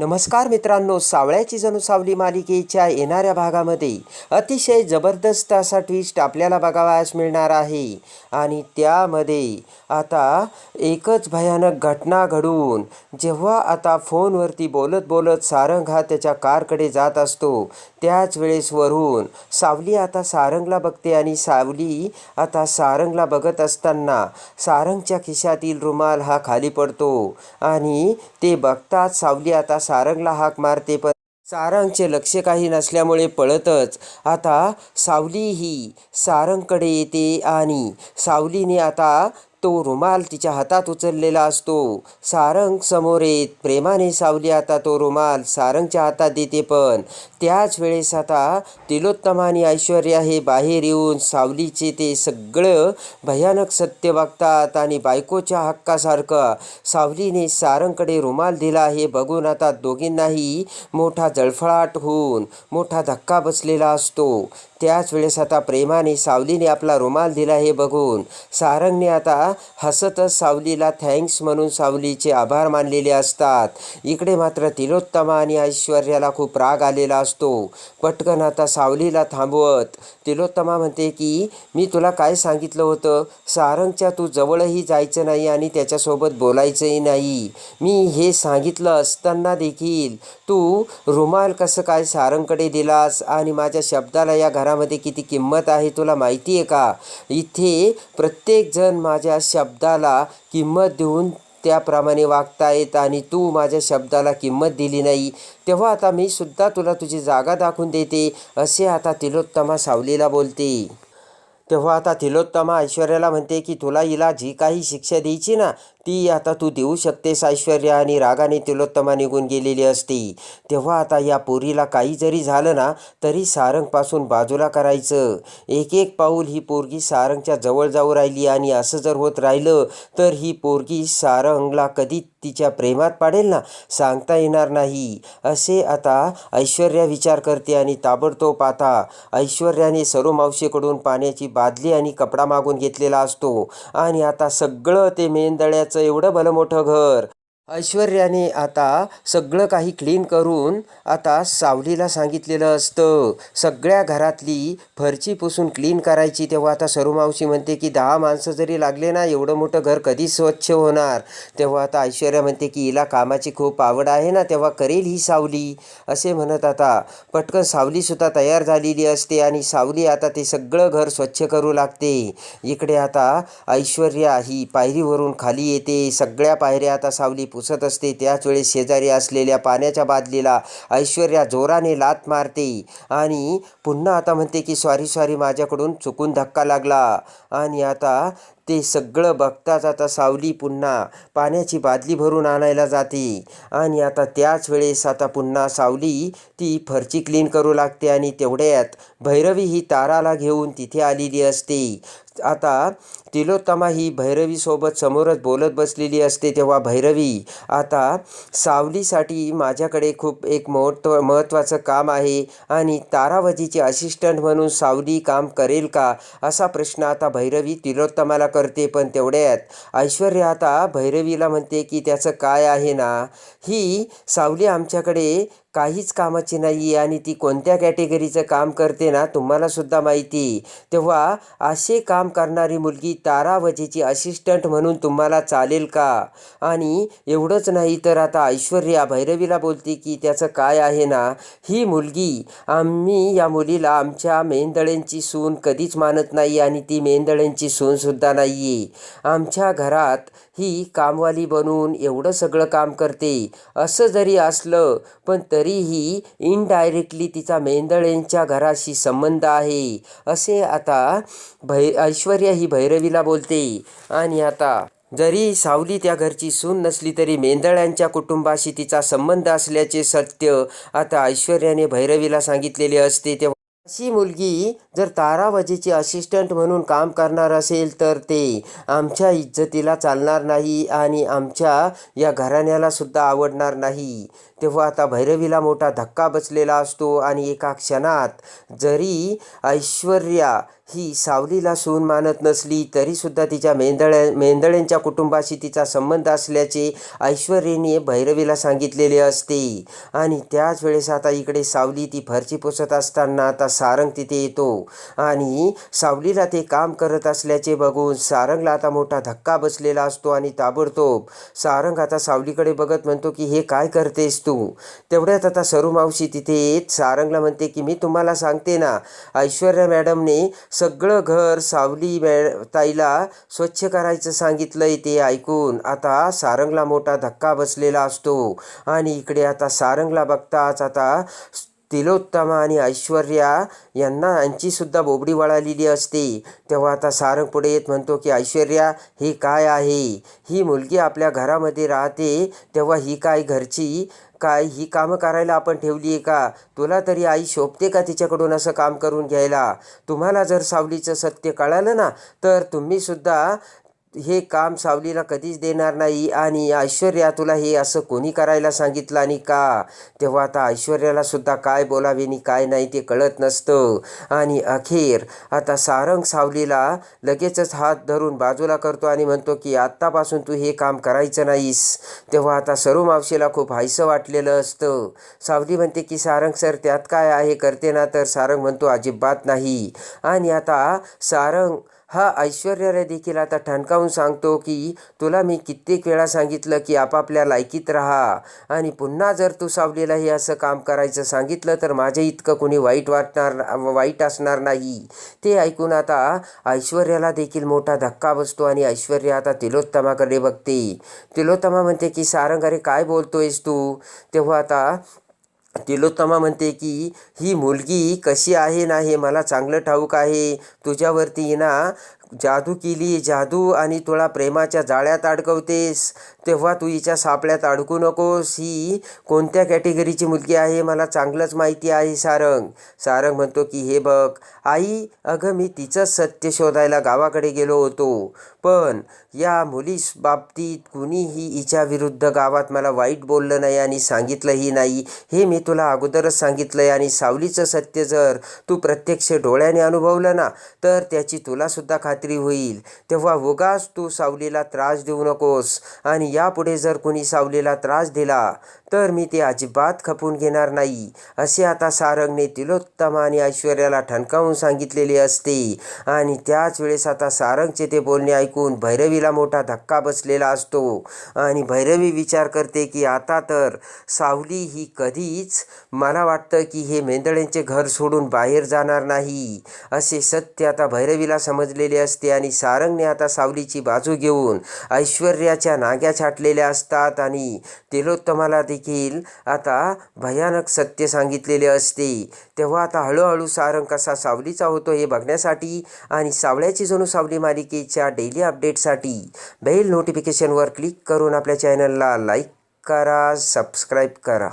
नमस्कार मित्रांनो सावळ्याची जणू सावली मालिकेच्या येणाऱ्या भागामध्ये अतिशय जबरदस्त असा ट्विस्ट आपल्याला बघावयास मिळणार आहे. आणि त्यामध्ये आता एकच भयानक घटना घडून जेव्हा आता फोनवरती बोलत बोलत सारंग हा त्याच्या कारकडे जात असतो त्याच वेळेस वरून सावली आता सारंगला बघते आणि सावली आता सारंगला बघत असताना सारंगच्या खिशातील रुमाल हा खाली पडतो आणि ते बघताच सावली आता सारंगला हाक मारते पण सारंगचे लक्ष काही नसल्यामुळे पळतच. आता सावली ही सारंगकडे येते आणि सावलीने आता तो रुमाल तिच्या हातात उचललेला असतो. सारंग समोर येत प्रेमाने सावली आता तो रुमाल सारंगच्या हातात देते पण. त्याच वेळेस आता तिलोत्तम आणि ऐश्वर्या हे बाहेर येऊन सावलीचे ते सगळं भयानक सत्य बघतात आणि बायकोच्या हक्कासारखं. सावलीने सारंगकडे रुमाल दिला हे बघून आता दोघींनाही मोठा जळफळाट होऊन मोठा धक्का बसलेला असतो. त्याच वेळेस आता प्रेमाने सावलीने आपला रुमाल दिला हे बघून सारंगने आता हसतच सावलीला थँक्स म्हणून सावलीचे आभार मानलेले असतात. इकडे मात्र तिलोत्तमा आणि ऐश्वर्याला खूप राग आलेला असतो. पटकन आता सावलीला थांबवत. तिलोत्तमा म्हणते की मी तुला काय सांगितलं होतं? सारंगच्या तू जवळही जायचं नाही आणि त्याच्यासोबत बोलायचंही नाही. मी हे सांगितलं असताना देखील तू रुमाल कसं काय सारंगकडे दिलास आणि माझ्या शब्दाला या घरामध्ये किती किंमत आहे तुला माहिती आहे का? इथे प्रत्येकजण माझ्या शब्दाला किंमत देऊन त्याप्रमाणे वागता येत आणि तू माझ्या शब्दाला किंमत दिली नाही तेव्हा आता मी सुद्धा तुला तुझी जागा दाखवून देते असे आता तिलोत्तमा सावलीला बोलते. तेव्हा आता तिलोत्तमा ऐश्वर्याला म्हणते की तुला हिला जी काही शिक्षा द्यायची ना ती आता तू देऊ शकतेस ऐश्वर्या आणि रागाने तिलोत्तमा निघून गेलेली असते. तेव्हा आता या पोरीला काही जरी झालं ना तरी सारंगपासून बाजूला करायचं. एक एक पाऊल ही पोरगी सारंगच्या जवळ जाऊ राहिली आणि असं जर होत राहिलं तर ही पोरगी सारंगला कधी तिच्या प्रेमात पाडेल ना सांगता येणार नाही. असे आता ऐश्वर्या विचार करते आणि ताबडतोब आता ऐश्वर्याने सरू मावशीकडून पाण्याची बादली आणि कपडा मागून घेतलेला असतो. आणि आता सगळं ते मेंदळ्याचं एवढं भलं मोठं घर. ऐश्वर्याने आता सगळं काही क्लीन करून आता सावलीला सांगितलेलं असतं. सगळ्या घरातली फरची पुसून क्लीन करायची. तेव्हा आता सरुमावशी म्हणते की दहा माणसं जरी लागले ना एवढं मोठं घर कधी स्वच्छ होणार. तेव्हा आता ऐश्वर्या म्हणते की हिला कामाची खूप आवड आहे ना तेव्हा करेल ही सावली. असे म्हणत आता पटकन सावलीसुद्धा तयार झालेली असते आणि सावली आता ते सगळं घर स्वच्छ करू लागते. इकडे आता ऐश्वर्या ही पायरीवरून खाली येते. सगळ्या पायऱ्या आता सावली पुसत असते. त्याचवेळी शेजारी असलेल्या पाण्याच्या बादलीला ऐश्वर्या जोराने लात मारते आणि पुन्हा आता म्हणते की सॉरी सॉरी माझ्याकडून चुकून धक्का लागला. आणि आता ते सगळं बघताच आता सावली पुन्हा पाण्याची बादली भरून आणायला जाते. आणि आता त्याच वेळेस आता पुन्हा सावली ती फरची क्लीन करू लागते आणि तेवढ्यात भैरवी ही ताराला घेऊन तिथे आलेली असते. आता तिलोत्तमा ही भैरवीसोबत समोरच बोलत बसलेली असते तेव्हा भैरवी आता सावलीसाठी माझ्याकडे खूप एक महत्त्व महत्त्वाचं काम आहे आणि तारावजीचे असिस्टंट म्हणून सावली काम करेल का? असा प्रश्न आता भैरवी तिलोत्तमाला करते पण तेवढ्यात ऐश्वर्या आता भैरवीला म्हणते की त्याचं काय आहे ना? ही सावली आमच्याकडे काहीच कामाची नाही आहे आणि ती कोणत्या कॅटेगरीचं काम करते ना तुम्हालासुद्धा माहिती. तेव्हा असे काम करणारी मुलगी तारावजीची असिस्टंट म्हणून तुम्हाला चालेल का? आणि एवढंच नाही तर आता ऐश्वर्या भैरवीला बोलते की त्याचं काय आहे ना ही मुलगी आम्ही या मुलीला आमच्या मेंदळ्यांची सून कधीच मानत नाही आणि ती मेंदळ्यांची सूनसुद्धा नाही आहे आमच्या घरात ही कामवाली बनून एवढं सगळं काम करते. असं जरी असलं पण तरीही इनडायरेक्टली तिचा मेंदळेंच्या घराशी संबंध आहे. असे आता भै ऐश्वर्या ही भैरवीला बोलते. आणि आता जरी सावली त्या घरची सून नसली तरी मेंदळ्यांच्या कुटुंबाशी तिचा संबंध असल्याचे सत्य आता ऐश्वर्याने भैरवीला सांगितलेले असते तेव्हा अशी मुलगी जर तारावजीची असिस्टंट म्हणून काम करणार असेल तर ते आमच्या इज्जतीला चालणार नाही आणि आमच्या या घराण्याला सुद्धा आवडणार नाही. तेव्हा आता भैरवीला मोठा धक्का बसलेला असतो आणि एका क्षणात जरी ऐश्वर्या ही सावलीला सून मानत नसली तरीसुद्धा तिच्या मेंदळ्या मेंदळ्यांच्या कुटुंबाशी तिचा संबंध असल्याचे ऐश्वर्याने भैरवीला सांगितलेले असते. आणि त्याच वेळेस आता इकडे सावली ती फरची पुसत असताना आता सारंग तिथे येतो. आणि सावलीला ते काम करत असल्याचे बघून सारंगला आता मोठा धक्का बसलेला असतो आणि ताबडतोब सारंग आता सावलीकडे बघत म्हणतो की हे काय करतेस तू? तेवढ्यात आता सरू मावशी तिथे येत सारंगला म्हणते की मी तुम्हाला सांगते ना ऐश्वर्या मॅडमने सगळं घर सावली मॅ ताईला स्वच्छ करायचं सांगितलंय ते ऐकून. आता सारंगला मोठा धक्का बसलेला असतो. आणि इकडे आता सारंगला बघताच आता तिलोत्तमा आणि ऐश्वर्या यांना यांचीसुद्धा बोबडी वळालेली असते. तेव्हा आता सारंग पुढे येत म्हणतो की ऐश्वर्या ही काय आहे? ही मुलगी आपल्या घरामध्ये राहते. तेव्हा ही काय घरची काय ही कामं करायला आपण ठेवली आहे का? तुला तरी आई शोभते का तिच्याकडून असं काम करून घ्यायला? तुम्हाला जर सावलीचं सत्य कळालं ना तर तुम्हीसुद्धा हे काम सावलीला कधीच देणार नाही आणि ऐश्वर्या तुला हे असं कोणी करायला सांगितलं आणि का? तेव्हा आता ऐश्वर्याला सुद्धा काय बोलावे आणि काय नाही ते कळत नसतं. आणि अखेर आता सारंग सावलीला लगेचच हात धरून बाजूला करतो आणि म्हणतो की आत्तापासून तू हे काम करायचं नाहीस. तेव्हा आता सरू मावशीला खूप हायसं वाटलेलं असतं. सावली म्हणते की सारंग सर त्यात काय आहे? करते ना तर. सारंग म्हणतो अजिबात नाही. आणि आता सारंग हा ऐश्वर्याला देखील आता ठणकावून सांगतो की तुला मी कित्येक वेळा सांगितलं की आपापल्या लायकीत राहा. आणि पुन्हा जर तू सावलीला हे असं काम करायचं सांगितलं तर माझ्या इतकं कोणी वाईट वाटणार वाईट असणार नाही. ते ऐकून आता ऐश्वर्याला देखील मोठा धक्का बसतो आणि ऐश्वर्या आता तिलोत्तमाकडे बघते. तिलोत्तमा म्हणते की सारंग अरे काय बोलतोयस तू? तेव्हा आता तिलोत्तमा म्हणते की ही मुलगी कशी आहे ना हे मला चांगलं ठाऊक आहे. तुझ्यावरती ना जादू केली जादू आणि तुला प्रेमाच्या जाळ्यात अडकवतेस तेव्हा तू हिच्या सापळ्यात अडकू नकोस. ही कोणत्या कॅटेगरीची मुलगी आहे? मला चांगलंच माहिती आहे सारंग. सारंग म्हणतो की हे बघ आई अगं मी तिचंच सत्य शोधायला गावाकडे गेलो होतो. पण या मुलीस बाबतीत कुणीही हिच्या विरुद्ध गावात मला वाईट बोललं नाही आणि सांगितलंही नाही. हे मी तुला अगोदरच सांगितलं आहे आणि सावलीचं सत्य जर तू प्रत्यक्ष डोळ्याने अनुभवलं ना तर त्याची तुलासुद्धा खात्री होईल. तेव्हा उगाच तू सावलीला त्रास देऊ नकोस. आणि यापुढे जर कोणी सावलीला त्रास दिला तर मी ते अजिबात खपून घेणार नाही. असे आता सारंगने तिलोत्तम आणि ऐश्वर्याला ठणकावून सांगितलेले असते. आणि त्याच वेळेस आता सारंगचे ते बोलणे ऐकून भैरवीला मोठा धक्का बसलेला असतो. आणि भैरवी विचार करते की आता तर सावली ही कधीच मला वाटतं की हे मेंदळ्यांचे घर सोडून बाहेर जाणार नाही. असे सत्य आता भैरवीला समजलेले असते आणि सारंगने आता सावलीची बाजू घेऊन ऐश्वर्याच्या नाग्या छाटलेल्या असतात आणि तिलोत्तमाला देखील आता भयानक सत्य सांगितलेले असते. तेव्हा आता हळूहळू सारंग कसा सावलीचा होतो हे बघण्यासाठी आणि सावळ्याची जणू सावली मालिकेच्या डेली अपडेटसाठी बेल नोटिफिकेशनवर क्लिक करून आपल्या चॅनलला लाईक करा सबस्क्राईब करा.